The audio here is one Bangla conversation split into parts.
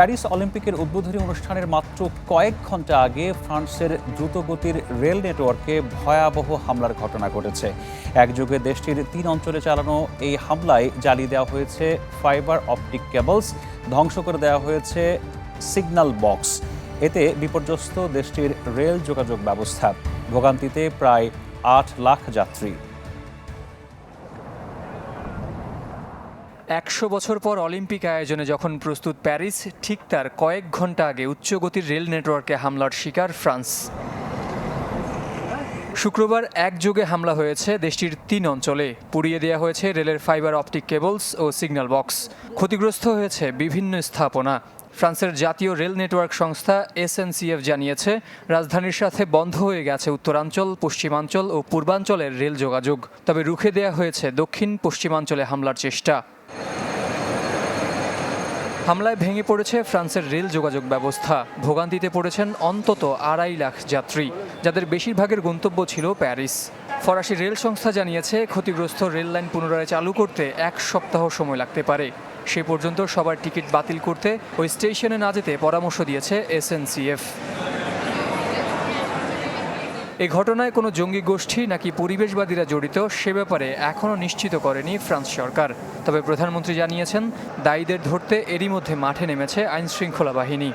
প্যারিস অলিম্পিকের উদ্বোধনী অনুষ্ঠানের মাত্র কয়েক ঘণ্টা আগে ফ্রান্সের দ্রুতগতির রেল নেটওয়ার্কে ভয়াবহ হামলার ঘটনা ঘটেছে। একযোগে দেশটির তিন অঞ্চলে চালানো এই হামলায় জ্বালিয়ে দেওয়া হয়েছে, ফাইবার অপটিক কেবলস ধ্বংস করে দেওয়া হয়েছে সিগন্যাল বক্স। এতে বিপর্যস্ত দেশটির রেল যোগাযোগ ব্যবস্থা। ভোগান্তিতে প্রায় আট লাখ যাত্রী। একশো বছর পর অলিম্পিক আয়োজনে যখন প্রস্তুত প্যারিস, ঠিক তার কয়েক ঘণ্টা আগে উচ্চগতির রেল নেটওয়ার্কে হামলার শিকার ফ্রান্স। শুক্রবার একযোগে হামলা হয়েছে দেশটির তিন অঞ্চলে। পুড়িয়ে দেওয়া হয়েছে রেলের ফাইবার অপটিক কেবলস ও সিগন্যাল বক্স। ক্ষতিগ্রস্ত হয়েছে বিভিন্ন স্থাপনা। ফ্রান্সের জাতীয় রেল নেটওয়ার্ক সংস্থা এসএনসিএফ জানিয়েছে, রাজধানীর সাথে বন্ধ হয়ে গেছে উত্তরাঞ্চল, পশ্চিমাঞ্চল ও পূর্বাঞ্চলের রেল যোগাযোগ। তবে রুখে দেওয়া হয়েছে দক্ষিণ পশ্চিমাঞ্চলে হামলার চেষ্টা। হামলায় ভেঙে পড়েছে ফ্রান্সের রেল যোগাযোগ ব্যবস্থা। ভোগান্তিতে পড়েছেন অন্তত আড়াই লাখ যাত্রী, যাদের বেশিরভাগের গন্তব্য ছিল প্যারিস। ফরাসি রেল সংস্থা জানিয়েছে, ক্ষতিগ্রস্ত রেল লাইন পুনরায় চালু করতে এক সপ্তাহ সময় লাগতে পারে। সে পর্যন্ত সবার টিকিট বাতিল করতে ওই স্টেশনে না যেতে পরামর্শ দিয়েছে এসএনসিএফ। এ ঘটনায় কোনো জঙ্গি গোষ্ঠী নাকি পরিবেশবাদীরা জড়িত সে ব্যাপারে এখনও নিশ্চিত করেনি ফ্রান্স সরকার। তবে প্রধানমন্ত্রী জানিয়েছেন, দায়ীদের ধরতে এরই মধ্যে মাঠে নেমেছে আইনশৃঙ্খলা বাহিনী।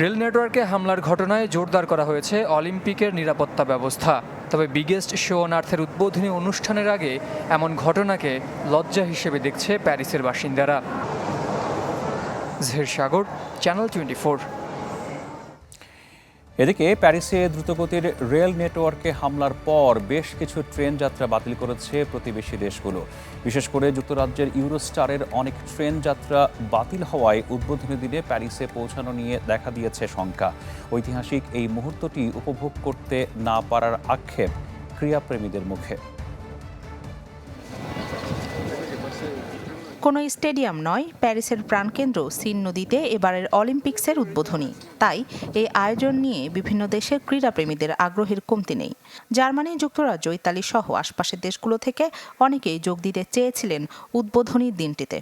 রেল নেটওয়ার্কে হামলার ঘটনায় জোরদার করা হয়েছে অলিম্পিকের নিরাপত্তা ব্যবস্থা। তবে বিগেস্ট শো অন আর্থের উদ্বোধনী অনুষ্ঠানের আগে এমন ঘটনাকে লজ্জা হিসেবে দেখছে প্যারিসের বাসিন্দারা। জের সাগর, চ্যানেল টোয়েন্টি এদিকে প্যারিসে দ্রুতগতির রেল নেটওয়ার্কে হামলার পর বেশ কিছু ট্রেন যাত্রা বাতিল করেছে প্রতিবেশী দেশগুলো। বিশেষ করে যুক্তরাজ্যের ইউরোস্টারের অনেক ট্রেন যাত্রা বাতিল হওয়ায় উদ্বোধনী দিনে প্যারিসে পৌঁছানো নিয়ে দেখা দিয়েছে শঙ্কা। ঐতিহাসিক এই মুহূর্তটি উপভোগ করতে না পারার আক্ষেপ ক্রীড়াপ্রেমীদের মুখে। কোনো স্টেডিয়াম নয়, প্যারিসের প্রাণকেন্দ্র সিন নদীতে এবারের অলিম্পিক্সের উদ্বোধনী। তাই এই আয়োজন নিয়ে বিভিন্ন দেশের ক্রীড়াপ্রেমীদের আগ্রহের কমতি নেই। জার্মানি যুক্তরাজ্য, ইতালি সহ আশপাশের দেশগুলো থেকে অনেকেই যোগ দিতে চেয়েছিলেন উদ্বোধনীর দিনটিতে।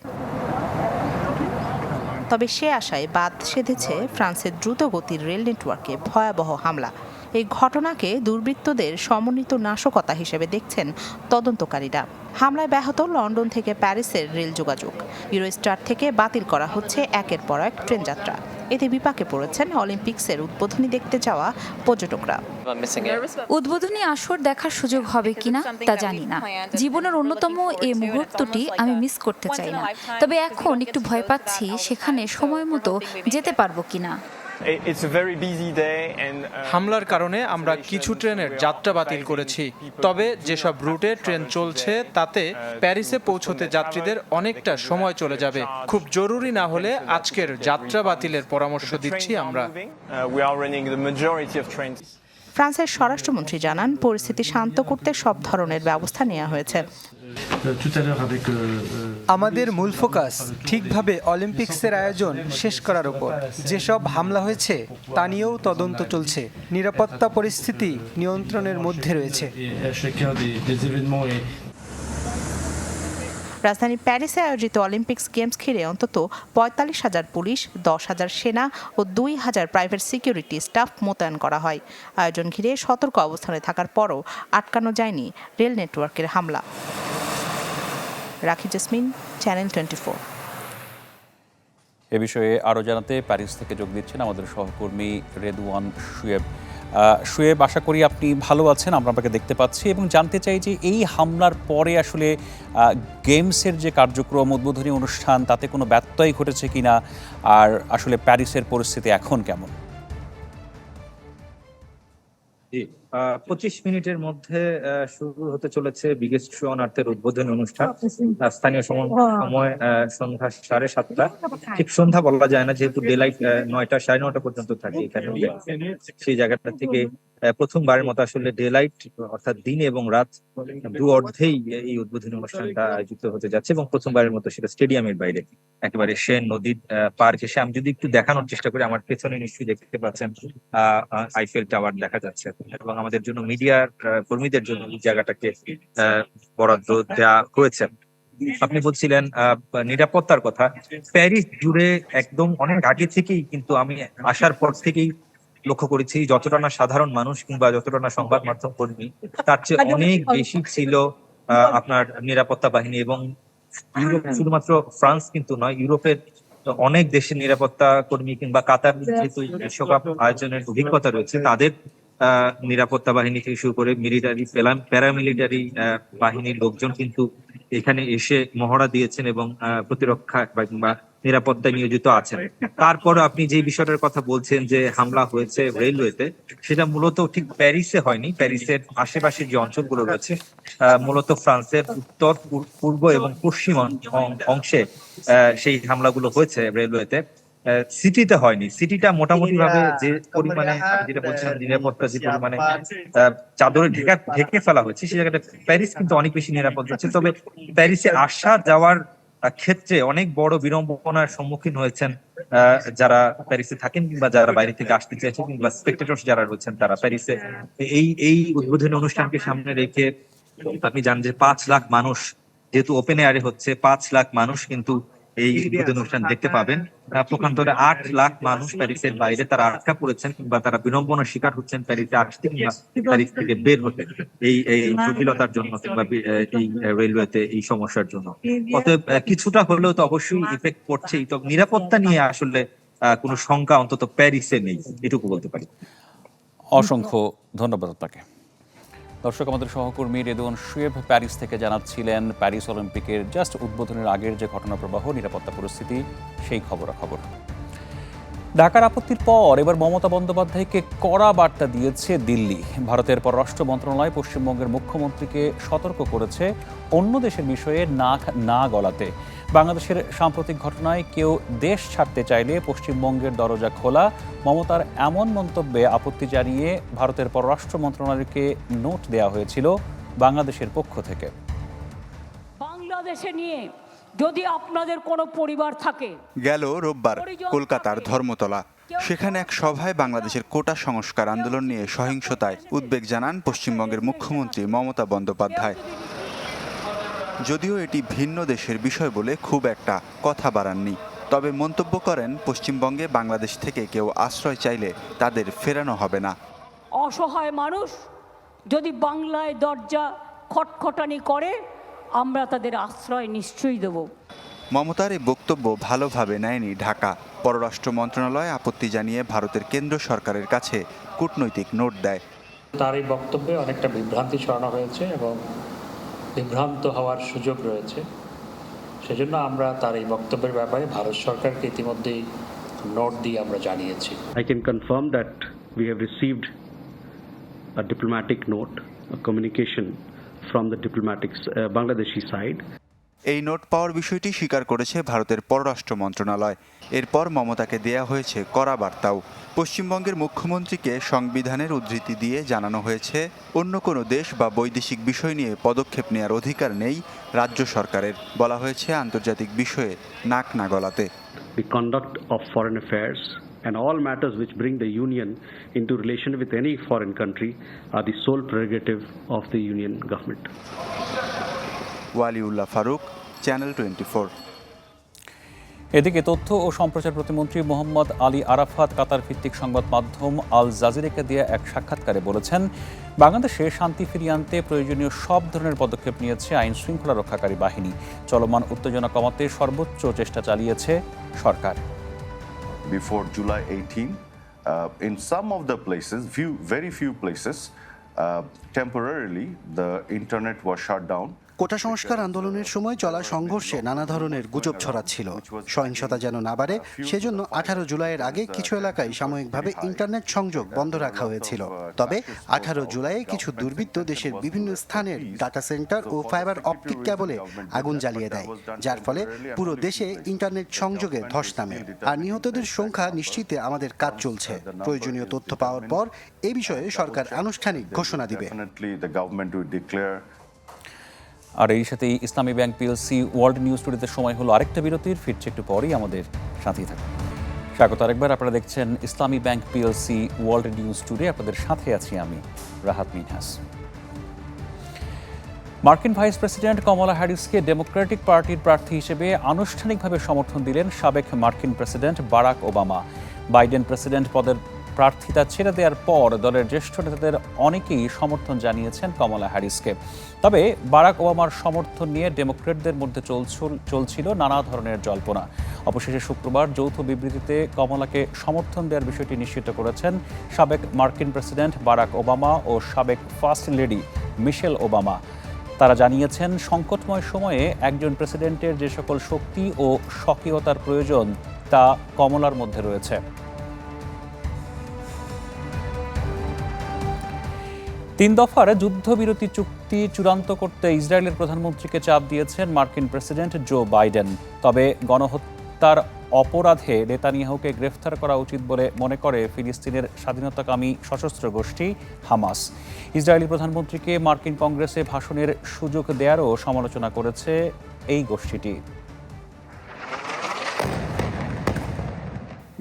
তবে সে আশায় বাদ সেধেছে ফ্রান্সের দ্রুতগতির রেল নেটওয়ার্কে ভয়াবহ হামলা। এই ঘটনাকে দুর্বৃত্তদের সমন্বিত নাশকতা হিসেবে দেখছেন তদন্তকারীরা। হামলায় ব্যাহত লন্ডন থেকে প্যারিসের রেল যোগাযোগ। ইউরোস্টার থেকে বাতিল করা হচ্ছে একের পর এক ট্রেন যাত্রা। এতে বিপাকে পড়েছেন অলিম্পিক্সের উদ্বোধনী দেখতে যাওয়া পর্যটকরা। উদ্বোধনী আসর দেখার সুযোগ হবে কিনা তা জানি না। জীবনের অন্যতম এই মুহূর্তটি আমি মিস করতে চাই না। তবে এখন একটু ভয় পাচ্ছি সেখানে সময় মতো যেতে পারব কিনা। It's a very busy day and uh, হামলার কারণে আমরা কিছু ট্রেনের যাত্রা বাতিল করেছি। তবে যেসব রুটে ট্রেন চলছে তাতে প্যারিসে পৌঁছতে যাত্রীদের অনেকটা সময় চলে যাবে। খুব জরুরি না হলে আজকের যাত্রা বাতিলের পরামর্শ দিচ্ছি আমরা। uh. ফ্রান্সের স্বরাষ্ট্রমন্ত্রী জানান পরিস্থিতি শান্ত করতে সব ধরনের ব্যবস্থা নেওয়া হয়েছে। আমাদের মূল ফোকাস ঠিকভাবে অলিম্পিক্সের আয়োজন শেষ করার উপর। যেসব হামলা হয়েছে তা নিয়েও তদন্ত চলছে। নিরাপত্তা পরিস্থিতি নিয়ন্ত্রণের মধ্যে রয়েছে। রাজধানী প্যারিসে আয়োজিত অলিম্পিক্স গেমস ঘিরে অন্তত পঁয়তাল্লিশ হাজার পুলিশ দশ হাজার সেনা ও দুই হাজার প্রাইভেট সিকিউরিটি স্টাফ মোতায়েন করা হয়। আয়োজন ঘিরে সতর্ক অবস্থানে থাকার পরও আটকানো যায়নি রেল নেটওয়ার্কের হামলা। Rakhi Jesmin channel twenty four এ বিষয়ে আরও জানাতে প্যারিস থেকে যোগ দিচ্ছেন আমাদের সহকর্মী রেদওয়ান শুয়েব। শুয়েব আশা করি আপনি ভালো আছেন আমরা আপনাকে দেখতে পাচ্ছি এবং জানতে চাই যে এই হামলার পরে আসলে গেমসের যে কার্যক্রম উদ্বোধনী অনুষ্ঠান তাতে কোনো ব্যত্যয় ঘটেছে কিনা আর আসলে প্যারিসের পরিস্থিতি এখন কেমন? জি। পঁচিশ মিনিটের মধ্যে আহ, শুরু হতে চলেছে বিগেস্ট শো অন আর্থের উদ্বোধনী অনুষ্ঠান। আহ, স্থানীয় সময় সময় আহ, সন্ধ্যা সাড়ে সাতটা। ঠিক সন্ধ্যা বলা যায় না যেহেতু ডে লাইট নয়টা সাড়ে নয়টা পর্যন্ত থাকে এখানে। সেই জায়গাটা থেকে প্রথমবারের মতো আসলে ডে লাইট অর্থাৎ দিন এবং রাত দু অর্ধেই এই উদ্বোধনী অনুষ্ঠানটা আয়োজিত হতে যাচ্ছে এবং প্রথমবারের মতো সেটা স্টেডিয়ামের বাইরে, একেবারে সেন নদীর পার্ক এসে আমি যদি একটু দেখানোর চেষ্টা করি, আমার পেছনে নিশ্চয়ই দেখতে পাচ্ছেন আইফেল টাওয়ার দেখা যাচ্ছে এবং আমাদের জন্য মিডিয়ার কর্মীদের জন্য এই জায়গাটাকে বরাদ্দ দেওয়া হয়েছে। আপনি বলছিলেন নিরাপত্তার কথা। প্যারিস জুড়ে একদম অনেক আগে থেকেই কিন্তু আমি আসার পর থেকেই লক্ষ্য করেছি যতটা না সাধারণ মানুষ কিংবা যতটা না সংবাদ মাধ্যম কর্মী তার চেয়ে অনেক বেশি ছিল আহ, আপনার নিরাপত্তা বাহিনী এবং ইউরোপ শুধুমাত্র ফ্রান্স কিন্তু নয় ইউরোপের অনেক দেশের নিরাপত্তা কর্মী কিংবা কাতার যেহেতু বিশ্বকাপ আয়োজনের অভিজ্ঞতা রয়েছে তাদের আহ, নিরাপত্তা বাহিনী থেকে শুরু করে মিলিটারি প্যারামিলিটারি বাহিনীর লোকজন কিন্তু এখানে এসে মহড়া দিয়েছেন এবং আহ, প্রতিরক্ষা বা কিংবা নিরাপত্তায় নিয়োজিত আছেন। তারপর আপনি যে বিষয়টার কথা বলছেন যে হামলা হয়েছে রেলওয়েতে সেটা মূলত ঠিক প্যারিসে হয়নি। প্যারিসের আশেপাশে যে অঞ্চলগুলো রয়েছে মূলত ফ্রান্সের উত্তর পূর্ব এবং পশ্চিম অংশে সেই হামলাগুলো হয়েছে রেলওয়েতে। সিটিতে হয়নি। সিটিটা মোটামুটি ভাবে যে পরিমাণে যেটা বলছেন নিরাপত্তা যে পরিমাণে চাদরে ঢেকা ঢেকে ফেলা হয়েছে সেই জায়গাটা প্যারিস কিন্তু অনেক বেশি নিরাপদ হচ্ছে। তবে প্যারিসে আসা যাওয়ার ক্ষেত্রে অনেক বড় বিড়ম্বনার সম্মুখীন হয়েছেন যারা প্যারিসে থাকেন কিংবা যারা বাইরে থেকে আসতে চাইছেন কিংবা স্পেক্টেটর যারা রয়েছেন তারা প্যারিসে। এই এই উদ্বোধনী অনুষ্ঠানকে সামনে রেখে আপনি জানেন যে পাঁচ লাখ মানুষ যেহেতু ওপেন এয়ারে হচ্ছে, পাঁচ লাখ মানুষ কিন্তু এই উদ্বোধনী অনুষ্ঠান দেখতে পাবেন পক্ষান্তরে আট লাখ মানুষ প্যারিসের বাইরে তারা আটকা পড়েছেন কিংবা তারা বিড়ম্বনার শিকার হচ্ছেন প্যারিসে আসতে কিংবা প্যারিস থেকে বের হতে। এই এই জটিলতার জন্য কিংবা এই রেলওয়েতে এই সমস্যার জন্য। অতএব কিছুটা হলেও তো অবশ্যই ইফেক্ট পড়ছেই তো নিরাপত্তা নিয়ে আসলে আহ, কোনো শঙ্কা অন্তত প্যারিসে নেই। এটুকু বলতে পারি। অসংখ্য ধন্যবাদ আপনাকে। দর্শক, আমাদের সহকর্মী রেদুয়ান শুয়েব প্যারিস থেকে জানাচ্ছিলেন, প্যারিস অলিম্পিকের জাস্ট উদ্বোধনের আগের যে ঘটনা প্রবাহ নিরাপত্তা পরিস্থিতি, সেই খবরাখবর। ঢাকার আপত্তির পর এবার মমতা বন্দ্যোপাধ্যায়কে কড়া বার্তা দিয়েছে দিল্লি। ভারতের পররাষ্ট্র মন্ত্রণালয় পশ্চিমবঙ্গের মুখ্যমন্ত্রীকে সতর্ক করেছে অন্য দেশের বিষয়ে নাক না গলাতে। বাংলাদেশের সাম্প্রতিক ঘটনায় কেউ দেশ ছাড়তে চাইলে পশ্চিমবঙ্গের দরজা খোলা। মমতার এমন মন্তব্যে আপত্তি জানিয়ে ভারতের পররাষ্ট্র মন্ত্রণালয়কে নোট দেওয়া হয়েছিল বাংলাদেশের পক্ষ থেকে। বাংলাদেশে নিয়ে যদি আপনাদের কোনো পরিবার থাকে গেল রোববার কলকাতার ধর্মতলা। সেখানে এক সভায় বাংলাদেশের কোটা সংস্কার আন্দোলন নিয়ে সহিংসতায় উদ্বেগ জানান পশ্চিমবঙ্গের মুখ্যমন্ত্রী মমতা বন্দ্যোপাধ্যায়। যদিও এটি ভিন্ন দেশের বিষয় বলে খুব একটা কথা বাড়াননি। তবে মন্তব্য করেন পশ্চিমবঙ্গে বাংলাদেশ থেকে কেউ আশ্রয় চাইলে তাদের ফেরানো হবে না। অসহায় মানুষ যদি বাংলায় দরজা খটখটানি করে আমরা তাদের আশ্রয় নিশ্চয়ই দেবো। মমতার এই বক্তব্য ভালোভাবে নেয়নি ঢাকা। পররাষ্ট্র মন্ত্রণালয় আপত্তি জানিয়ে ভারতের কেন্দ্র সরকারের কাছে কূটনৈতিক নোট দেয়। তার এই বক্তব্যে অনেকটা বিভ্রান্তি ছড়ানো হয়েছে এবং বিভ্রান্ত হওয়ার সুযোগ রয়েছে। সেজন্য আমরা তার এই বক্তব্যের ব্যাপারে ভারত সরকারকে ইতিমধ্যে নোট দিয়ে আমরা জানিয়েছি। I can confirm that we have received a diplomatic note communication from the diplomatic Bangladeshi side এই নোট পাওয়ার বিষয়টি স্বীকার করেছে ভারতের পররাষ্ট্র মন্ত্রণালয়। এরপর মমতাকে দেয়া হয়েছে কড়া বার্তাও। পশ্চিমবঙ্গের মুখ্যমন্ত্রীকে সংবিধানের উদ্ধৃতি দিয়ে জানানো হয়েছে, অন্য কোনো দেশ বা বৈদেশিক বিষয় নিয়ে পদক্ষেপ নেওয়ার অধিকার নেই রাজ্য সরকারের, বলা হয়েছে আন্তর্জাতিক বিষয়ে, নাক না গলাতে। The conduct of foreign affairs and all matters which bring the Union into relation with any foreign country are the sole prerogative of the Union government. Waliullah Faruk channel twenty এদিকে তথ্য ও সম্প্রচার প্রতিমন্ত্রী মোহাম্মদ আলী আরাফাত কাতার ভিত্তিক সংবাদ মাধ্যম আল জাজিরাকে দিয়ে এক সাক্ষাৎকারে বলেছেন বাংলাদেশে শান্তি ফিরিয়ে আনতে প্রয়োজনীয় সব ধরনের পদক্ষেপ নিয়েছে আইন শৃঙ্খলা রক্ষাকারী বাহিনী চলমান উত্তেজনা কমাতে সর্বোচ্চ চেষ্টা চালিয়েছে সরকার July 18. Uh, in some of the places, few, very few places, uh, temporarily the internet was shut down. কোটা সংস্কার আন্দোলনের সময় চলা সংঘর্ষে নানা ধরনের গুজব ছড়াচ্ছিল। সহিংসতা যেন না বাড়ে, সেজন্য আঠারো জুলাইয়ের আগে কিছু এলাকায় সাময়িকভাবে ইন্টারনেট সংযোগ বন্ধ রাখা হয়েছিল। তবে আঠারো জুলাইয়ে কিছু দুর্বৃত্ত দেশের বিভিন্ন স্থানের ডাটা সেন্টার ও ফাইবার অপটিক ক্যাবলে আগুন জ্বালিয়ে দেয়, যার ফলে পুরো দেশে ইন্টারনেট সংযোগে ধস নামে। আর নিহতদের সংখ্যা নিশ্চিতে আমাদের কাজ চলছে। প্রয়োজনীয় তথ্য পাওয়ার পর এ বিষয়ে সরকার আনুষ্ঠানিক ঘোষণা দিবে Definitely, the government will declare আর এই সাথেই Islami bank PLC world news স্টুডিওতে সময় হলো আরেকটা বিরতির, ফিরছে একটু পরেই আমাদের সাথেই থাকুন। স্বাগত আরেকবার, আপনারা দেখছেন Islami bank PLC world news today, আপনাদের সাথে আছি আমি রাহাত মিনহাস। মার্কিন ভাইস প্রেসিডেন্ট কমলা হ্যারিসকে ডেমোক্রেটিক পার্টির প্রার্থী হিসেবে আনুষ্ঠানিকভাবে সমর্থন দিলেন সাবেক মার্কিন president Barack Obama. Biden president পদের প্রার্থিতা ছেড়ে দেওয়ার পর দলের জ্যেষ্ঠ নেতাদের অনেকেই সমর্থন জানিয়েছেন কমলা হ্যারিসকে। তবে বারাক ওবামার সমর্থন নিয়ে ডেমোক্রেটদের মধ্যে চলছুল- নানা ধরনের জল্পনা। অবশেষে শুক্রবার যৌথ বিবৃতিতে কমলাকে সমর্থন দেওয়ার বিষয়টি নিশ্চিত করেছেন সাবেক মার্কিন প্রেসিডেন্ট বারাক ওবামা ও সাবেক ফার্স্ট লেডি মিশেল ওবামা। তারা জানিয়েছেন, সংকটময় সময়ে একজন প্রেসিডেন্টের যে সকল শক্তি ও স্বকীয়তার প্রয়োজন তা কমলার মধ্যে রয়েছে। তিন দফার যুদ্ধবিরতি চুক্তি চূড়ান্ত করতে ইসরায়েলের প্রধানমন্ত্রীকে চাপ দিয়েছেন মার্কিন প্রেসিডেন্ট জো বাইডেন। তবে গণহত্যার অপরাধে নেতানিয়াহুকে গ্রেফতার করা উচিত বলে মনে করে ফিলিস্তিনের স্বাধীনতাকামী সশস্ত্র গোষ্ঠী হামাস। ইসরায়েলি প্রধানমন্ত্রীকে মার্কিন কংগ্রেসে ভাষণের সুযোগ দেওয়ারও সমালোচনা করেছে এই গোষ্ঠীটি।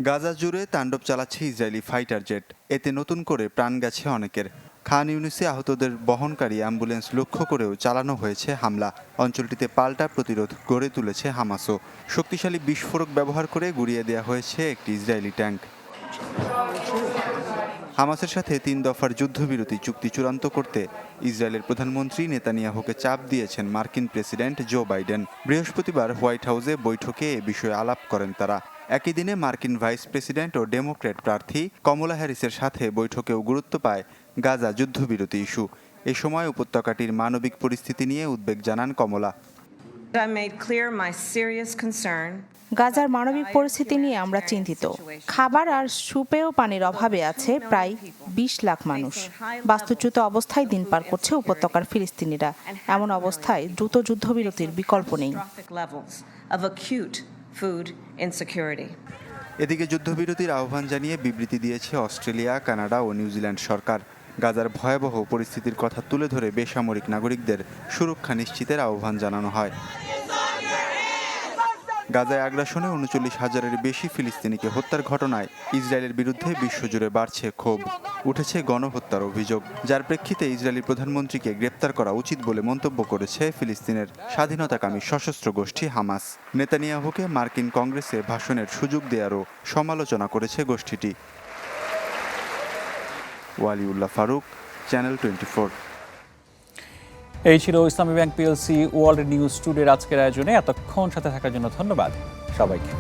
গাজা জুড়ে তাণ্ডব চালাচ্ছে ইসরায়েলি ফাইটার জেট। এতে নতুন করে প্রাণ গেছে অনেকের। খান ইউনিসে আহতদের বহনকারী অ্যাম্বুলেন্স লক্ষ্য করেও চালানো হয়েছে হামলা। অঞ্চলটিতে পাল্টা প্রতিরোধ গড়ে তুলেছে হামাসও। শক্তিশালী বিস্ফোরক ব্যবহার করে গুড়িয়ে দেওয়া হয়েছে একটি ইসরায়েলি ট্যাঙ্ক। হামাসের সাথে তিন দফার যুদ্ধবিরতি চুক্তি চূড়ান্ত করতে ইসরায়েলের প্রধানমন্ত্রী নেতানিয়াহুকে চাপ দিয়েছেন মার্কিন প্রেসিডেন্ট জো বাইডেন। বৃহস্পতিবার হোয়াইট হাউসে বৈঠকে এ বিষয়ে আলাপ করেন তারা। একই দিনে মার্কিন ভাইস প্রেসিডেন্ট ও ডেমোক্র্যাট প্রার্থী কমলা হ্যারিসের সাথে বৈঠকেও গুরুত্ব পায় গাজা যুদ্ধবিরতি ইস্যু। এ সময় উপত্যকাটির মানবিক পরিস্থিতি নিয়ে উদ্বেগ জানান কমলা। গাজার মানবিক পরিস্থিতি নিয়ে আমরা চিন্তিত। খাবার আর সুপেয় পানির অভাবে আছে প্রায় বিশ লাখ মানুষ। বাস্তুচ্যুত অবস্থায় দিন পার করছে উপত্যকার ফিলিস্তিনিরা। এমন অবস্থায় দ্রুত যুদ্ধবিরতির বিকল্প নেই. এদিকে যুদ্ধবিরতির আহ্বান জানিয়ে বিবৃতি দিয়েছে অস্ট্রেলিয়া কানাডা ও নিউজিল্যান্ড সরকার। গাজার ভয়াবহ পরিস্থিতির কথা তুলে ধরে বেসামরিক নাগরিকদের সুরক্ষা নিশ্চিতের আহ্বান জানানো হয়। গাজায় আগ্রাসনে উনচল্লিশ হাজারের বেশি ফিলিস্তিনিকে হত্যার ঘটনায় ইসরায়েলের বিরুদ্ধে বিশ্বজুড়ে বাড়ছে ক্ষোভ। উঠেছে গণহত্যার অভিযোগ, যার প্রেক্ষিতে ইসরায়েলি প্রধানমন্ত্রীকে গ্রেপ্তার করা উচিত বলে মন্তব্য করেছে ফিলিস্তিনের স্বাধীনতাকামী সশস্ত্র গোষ্ঠী হামাস। নেতানিয়াহুকে মার্কিন কংগ্রেসে ভাষণের সুযোগ দেওয়ারও সমালোচনা করেছে গোষ্ঠীটি। Waliullah Faruk channel twenty four এই ছিল Islami bank PLC world news টুডের আজকের আয়োজনে। এতক্ষণ সাথে থাকার জন্য ধন্যবাদ। সবাইকে।